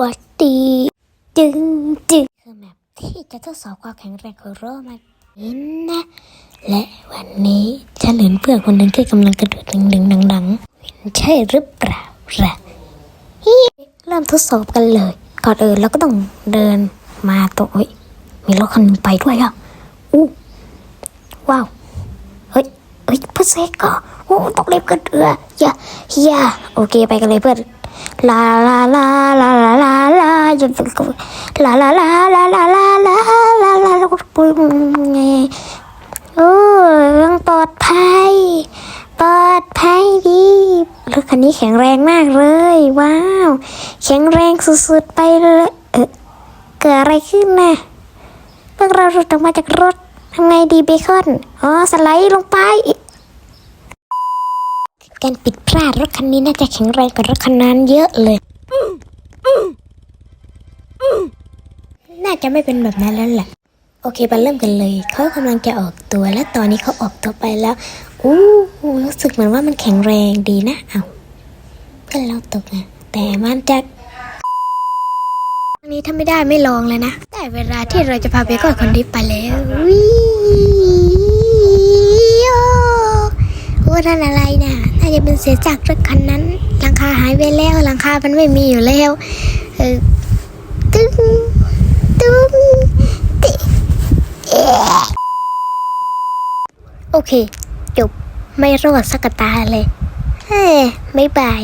วัดดีจึงจึงคือแมปที่จะทดสอบความแข็งแรงของโรมันนี่นะ และวันนี้ฉันเห็นเพื่อนคนหนึ่งที่กำลังกระโดดดึงๆดังๆใช่หรือเปล่าล่ะฮิเริ่มทดสอบกันเลย ก่อนอื่นเราก็ต้องเดินมาตัวเฮ้ยมีรถคันหนึงไปด้วยอะอู้ว้าวเฮ้ยเฮ้ยเพื่อนเซกก็โอ้ต้องรีบกันเรืออย่าอย่าโอเคไปกันเลยเพื่อนลาลาลาลาลาลา ลาจะลาลาลาลาลาลาลาลาลาปุ้งไงโอ้ยังปลอดภัย ปลอดภัยดีรถคันนี้แข็งแรงมากเลย ว้าว แข็งแรงสุดๆไปเลยเออเกิดอะไรขึ้นนะพวกเราหลุดออกมาจากรถทำไงดีเบคอน อ๋อ สไลด์ลงไป การปิดพลาดรถคันนี้น่าจะแข็งแรงกว่ารถคันนั้นเยอะเลย น่าจะไม่เป็นแบบนั้นแล้วแหละ โอเคมาเริ่มกันเลย เขากำลังจะออกตัวและตอนนี้เขาออกตัวไปแล้วอู้หูรู้สึกเหมือนว่ามันแข็งแรงดีนะเอาก็เราตกนะแต่มันจะอันนี้ถ้าไม่ได้ไม่ลองเลยนะ แต่เวลาที่เราจะพาไปกอนคนนี้ไปแล้ววิโอโอ้นั่นอะไรน่ะน่าจะเป็นเสียจากรถคันนั้นหลังคาหายไปแล้วหลังคามันไม่มีอยู่แล้วเออตึ้งตึ้งติเอะ โอเค จบ ไม่รอดสักตาเลยเฮ้ไม่บาย